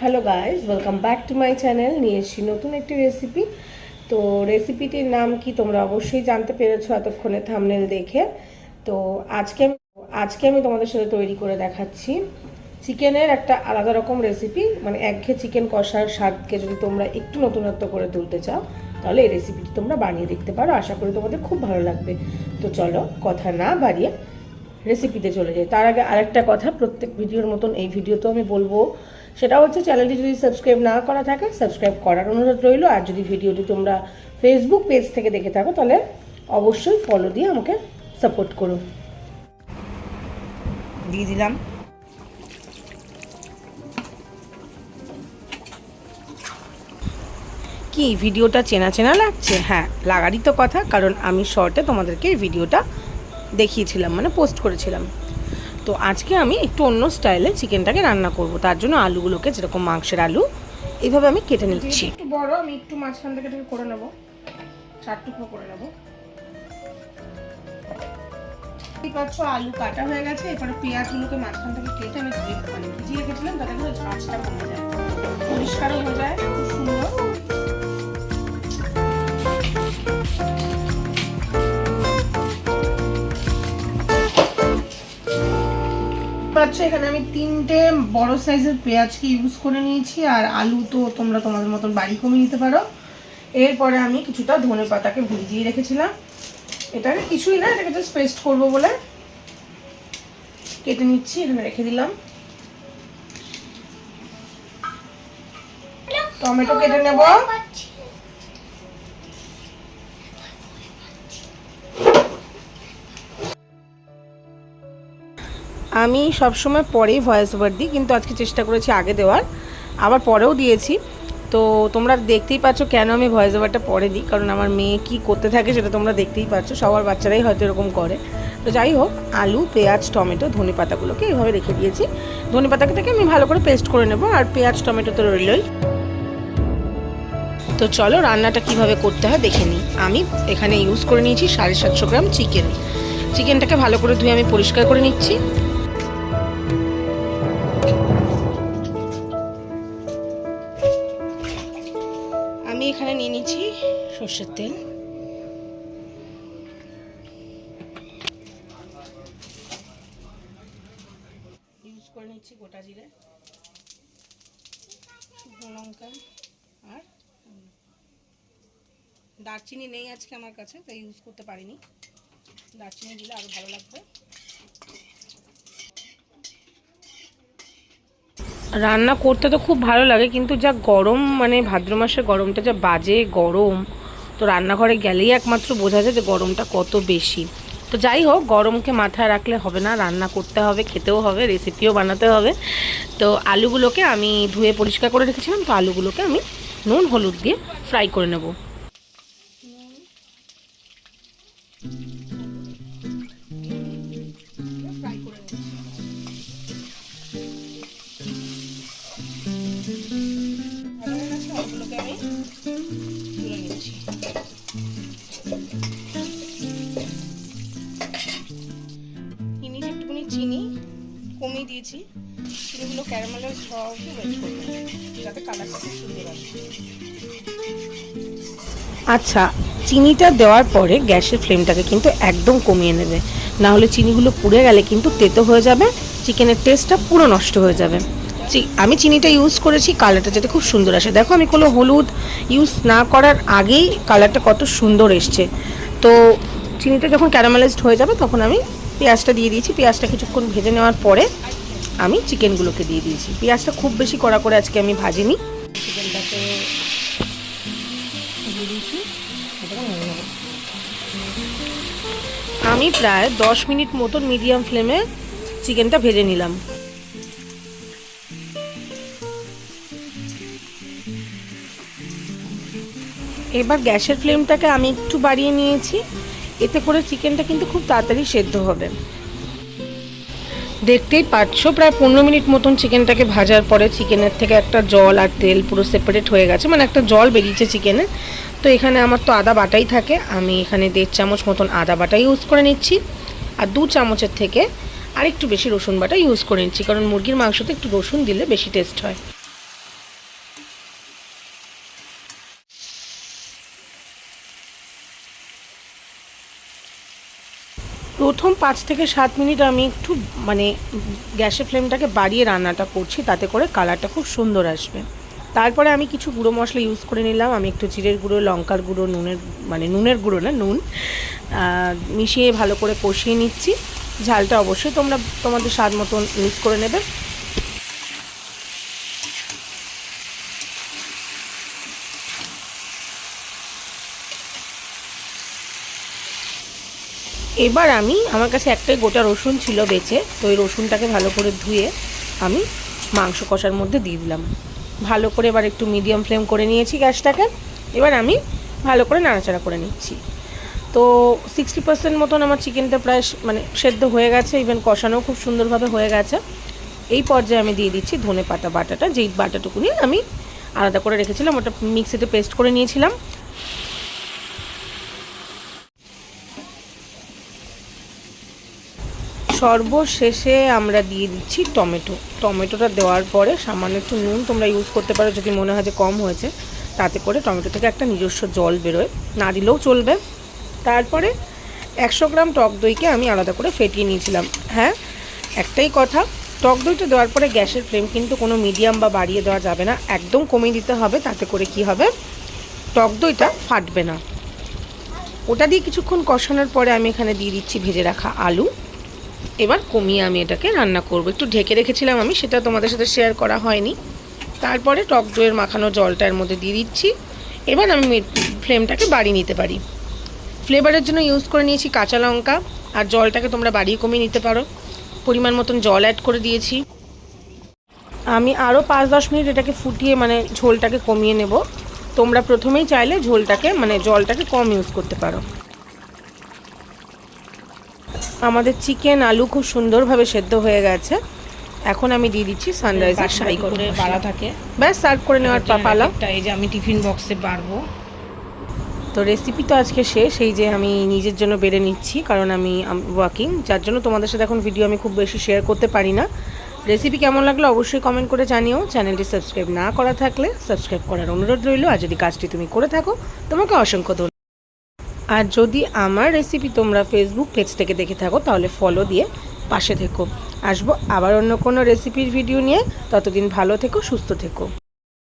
Hello guys welcome back to my channel নিয়ে এসেছি নতুন একটি রেসিপি তো রেসিপিটির নাম কি তোমরা অবশ্যই জানতে পেরেছ এতক্ষণে থামনেল দেখে। তো আজকে আমি আজকে আমি তোমাদের সাথে তৈরি করে দেখাচ্ছি। চিকেনের একটা আলাদা রকম রেসিপি মানে একঘেয়ে চিকেন কষার স্বাদকে যদি তোমরা একটু নতুনত্ব করে তুলতে চাও, তাহলে এই রেসিপিটি তোমরা বানিয়ে দেখতে পারো। আশা করি তোমাদের খুব ভালো লাগবে। তো চলো, কথা না বাড়িয়ে রেসিপিতে চলে যাই তার আগে আরেকটা কথা, প্রত্যেক ভিডিওর মতন এই ভিডিওতেও আমি বলব। সেটা হচ্ছে চ্যানেলটি যদি সাবস্ক্রাইব না করা থাকে সাবস্ক্রাইব করার অনুরোধ রইল। আর যদি ভিডিওটি তোমরা ফেসবুক পেজ থেকে দেখে থাকো, তাহলে অবশ্যই ফলো দিয়ে আমাকে সাপোর্ট করো। দিয়ে দিলাম। কি, ভিডিওটা চেনা চেনা লাগছে? হ্যাঁ লাগারই তো কথা, কারণ আমি শর্টে তোমাদেরকে এই ভিডিওটা দেখিয়েছিলাম মানে পোস্ট করেছিলাম। তো আজকে আমি একটু অন্য স্টাইলে চিকেনটাকে রান্না করব। তার জন্য আলুগুলোকে যেরকম মাংসের আলু এইভাবে আমি কেটে নিচ্ছি। একটু বড় আমি একটু মাঝখান থেকে করে নেব। চার টুকরো করে নেব। পাচ্ছ আলু কাটা হয়ে গেছে। এরপরে পেঁয়াজগুলোকে মাঝখান থেকে কেটে আমি মানে ভিজিয়ে রেখেছিলাম যাতে করে ঝাঁঝটা কমে যায়। পরিষ্কারও হয়ে যায় খুব সুন্দর। পাচ্ছ এখানে আমি তিনটে বড় সাইজের পেঁয়াজকে ইউজ করে নিয়েছি আর আলু তো তোমরা তোমাদের মতন বাড়ি কমিয়ে নিতে পারো এরপরে আমি কিছুটা ধনে পাতাকে ভিজিয়ে রেখেছিলাম এটাকে কিছুই না এটাকে জাস্ট পেস্ট করব বলে কেটে নিচ্ছি এখানে রেখে দিলাম টমেটো কেটে নেব আমি সবসময় পরেই ভয়েস ওভার দিই, কিন্তু আজকে চেষ্টা করেছি আগে দেওয়ার, আবার পরেও দিয়েছি। তো তোমরা দেখতেই পাচ্ছ কেন আমি ভয়েস ওভারটা পরে দিই, কারণ আমার মেয়ে কি করতে থাকে সেটা তোমরা দেখতেই পাচ্ছ, সবার বাচ্চারাই হয়তো এরকম করে। তো যাই হোক, আলু, পেঁয়াজ, টমেটো, ধনে পাতাগুলোকে এইভাবে রেখে দিয়েছি। ধনে পাতাটাকে আমি ভালো করে পেস্ট করে নেব, আর পেঁয়াজ, টমেটো তো রইলই। তো চলো রান্নাটা কীভাবে করতে হয় দেখে নিই। আমি এখানে ইউজ করে নিয়েছি সাড়ে সাতশো গ্রাম চিকেন চিকেনটাকে ভালো করে ধুয়ে আমি পরিষ্কার করে নিচ্ছি। এখানে নিয়ে নিচ্ছি সর্ষের তেল। ইউজ করে নিচ্ছি গোটা জিরে লঙ্কা আর দারচিনি নেই আজকে আমার কাছে, তাই ইউজ করতে পারিনি। দারচিনি দিলে আরও ভালো লাগবে। রান্না করতে তো খুব ভালো লাগে, কিন্তু যা গরম মানে ভাদ্র মাসে গরমটা যা বাজে গরম, তো রান্নাঘরে গেলেই একমাত্র বোঝা যায় যে গরমটা কত বেশি। তো যাই হোক, গরমকে মাথায় রাখলে হবে না, রান্না করতে হবে, খেতেও হবে রেসিপিও বানাতে হবে। তো আলুগুলোকে আমি ধুয়ে পরিষ্কার করে রেখেছিলাম, তো আলুগুলোকে আমি নুন, হলুদ দিয়ে ফ্রাই করে নেব। চিনি কমিয়ে দিয়েছি। চিনিগুলো ক্যারামেলের হওয়া ওয়েট করব, যাতে কালারটা খুব সুন্দর আসে। আচ্ছা চিনিটা দেওয়ার পরে গ্যাসের ফ্লেমটাকে কিন্তু একদম কমিয়ে নেবে। না হলে চিনিগুলো পুড়ে গেলে কিন্তু তেতো হয়ে যাবে, চিকেনের টেস্টটা পুরো নষ্ট হয়ে যাবে। আমি চিনিটা ইউজ করেছি কালারটা যাতে খুব সুন্দর আসে। দেখো, আমি কোনো হলুদ ইউজ না করার আগেই কালারটা কত সুন্দর এসছে। তো, চিনিটা যখন ক্যারামেলাইজড হয়ে যাবে, তখন আমি পেঁয়াজটা দিয়ে দিয়েছি। পেঁয়াজটা কিছুক্ষণ ভেজে নেওয়ার পরে আমি চিকেনগুলোকে দিয়ে দিয়েছি। পেঁয়াজটা খুব বেশি কড়া করে আজকে আমি ভাজিনি। চিকেনটাকে দিয়ে দিয়েছি। আমি প্রায় দশ মিনিট মতন মিডিয়াম ফ্লেমে চিকেনটা ভেজে নিলাম। এবার গ্যাসের ফ্লেমটাকে আমি একটু বাড়িয়ে নিয়েছি। এতে করে চিকেনটা কিন্তু খুব তাড়াতাড়ি সেদ্ধ হবে। দেখতেই পাচ্ছ প্রায় পনেরো মিনিট মতন চিকেনটাকে ভাজার পরে চিকেনের থেকে একটা জল আর তেল পুরো সেপারেট হয়ে গেছে মানে একটা জল বেরিয়েছে চিকেনে। তো এখানে আমার তো আদা বাটাই থাকে, আমি এখানে দেড় চামচ মতন আদা বাটা ইউজ করে নিচ্ছি, আর দু চামচের থেকে আরেকটু বেশি রসুন বাটা ইউজ করে নিচ্ছি, কারণ মুরগির মাংসতে একটু রসুন দিলে বেশি টেস্ট হয়। প্রথম পাঁচ থেকে সাত মিনিট আমি একটু মানে গ্যাসের ফ্লেমটাকে বাড়িয়ে রান্নাটা করছি, তাতে করে কালারটা খুব সুন্দর আসবে। তারপরে আমি কিছু গুঁড়ো মশলা ইউজ করে নিলাম। আমি একটু জিরের গুঁড়ো, লঙ্কার গুঁড়ো, নুনের মানে নুনের গুঁড়ো না, নুন মিশিয়ে ভালো করে কষিয়ে নিচ্ছি। ঝালটা অবশ্যই তোমরা, তোমাদের স্বাদ মতন ইউজ করে নেবে। এবার আমি, আমার কাছে একটাই গোটা রসুন ছিল বেঁচে, তো ওই রসুনটাকে ভালো করে ধুয়ে আমি মাংস কষার মধ্যে দিয়ে দিলাম। ভালো করে এবার একটু মিডিয়াম ফ্লেম করে নিয়েছি গ্যাসটাকে, এবার আমি ভালো করে নাড়াচাড়া করে নিচ্ছি। তো সিক্সটি পার্সেন্ট মতন আমার চিকেনটা প্রায় মানে সেদ্ধ হয়ে গেছে ইভেন কষানোও খুব সুন্দরভাবে হয়ে গেছে। এই পর্যায়ে আমি দিয়ে দিচ্ছি ধনে পাতা বাটাটা, যেই বাটাটুকুনি আমি আলাদা করে রেখেছিলাম, ওটা মিক্সিতে পেস্ট করে নিয়েছিলাম। সর্বশেষে আমরা দিয়ে দিচ্ছি টমেটো। টমেটোটা দেওয়ার পরে সামান্য একটু নুন তোমরা ইউজ করতে পারো যদি মনে হয় যে কম হয়েছে। তাতে করে টমেটো থেকে একটা নিজস্ব জল বেরোয়। না দিলেও চলবে। তারপরে একশো গ্রাম টক দইকে আমি আলাদা করে ফেটিয়ে নিয়েছিলাম। হ্যাঁ একটাই কথা, টক দইটা দেওয়ার পরে গ্যাসের ফ্লেম কিন্তু কোনো মিডিয়াম বা বাড়িয়ে দেওয়া যাবে না। একদম কমিয়ে দিতে হবে, তাতে করে কি হবে? টক দইটা ফাটবে না। ওটা দিয়ে কিছুক্ষণ কষানোর পরে আমি এখানে দিয়ে দিচ্ছি ভেজে রাখা আলু। এবার কমিয়ে আমি এটাকে রান্না করব। একটু ঢেকে রেখেছিলাম আমি, সেটা তোমাদের সাথে শেয়ার করা হয়নি। তারপরে টক দইয়ের মাখানো জলটা এর মধ্যে দিয়ে দিচ্ছি। এবার আমি ফ্লেমটাকে বাড়িয়ে নিতে পারি। ফ্লেভারের জন্য ইউজ করে নিয়েছি কাঁচা লঙ্কা, আর জলটাকে তোমরা বাড়িয়ে কমিয়ে নিতে পারো। পরিমাণ মতন জল অ্যাড করে দিয়েছি। আমি আরও পাঁচ দশ মিনিট এটাকে ফুটিয়ে মানে ঝোলটাকে কমিয়ে নেব। তোমরা প্রথমেই চাইলে ঝোলটাকে মানে জলটাকে কম ইউজ করতে পারো। আমাদের চিকেন আলু খুব সুন্দরভাবে সেদ্ধ হয়ে গেছে। এখন আমি দিয়ে দিচ্ছি সানরাইজার শাড়ি করে বাড়া থাকে। ব্যাস সার্ভ করে নেওয়ার পালা। এই যে আমি টিফিন বক্সে পারব তো রেসিপি তো আজকে শেষ এই যে আমি নিজের জন্য বেড়ে নিচ্ছি কারণ আমি ওয়াকিং যার জন্য তোমাদের সাথে এখন ভিডিও আমি খুব বেশি শেয়ার করতে পারি না। রেসিপি কেমন লাগল অবশ্যই কমেন্ট করে জানিও। চ্যানেলটি সাবস্ক্রাইব না করা থাকলে সাবস্ক্রাইব করার অনুরোধ রইল। আর যদি কাজটি তুমি করে থাকো তোমাকে অসংখ্য ধন্যবাদ। আর যদি আমার রেসিপি তোমরা ফেসবুক পেজ থেকে দেখে থাকো, তাহলে ফলো দিয়ে পাশে থেকো। আসব আবার অন্য কোনো রেসিপির ভিডিও নিয়ে। ততদিন ভালো থেকো, সুস্থ থেকো।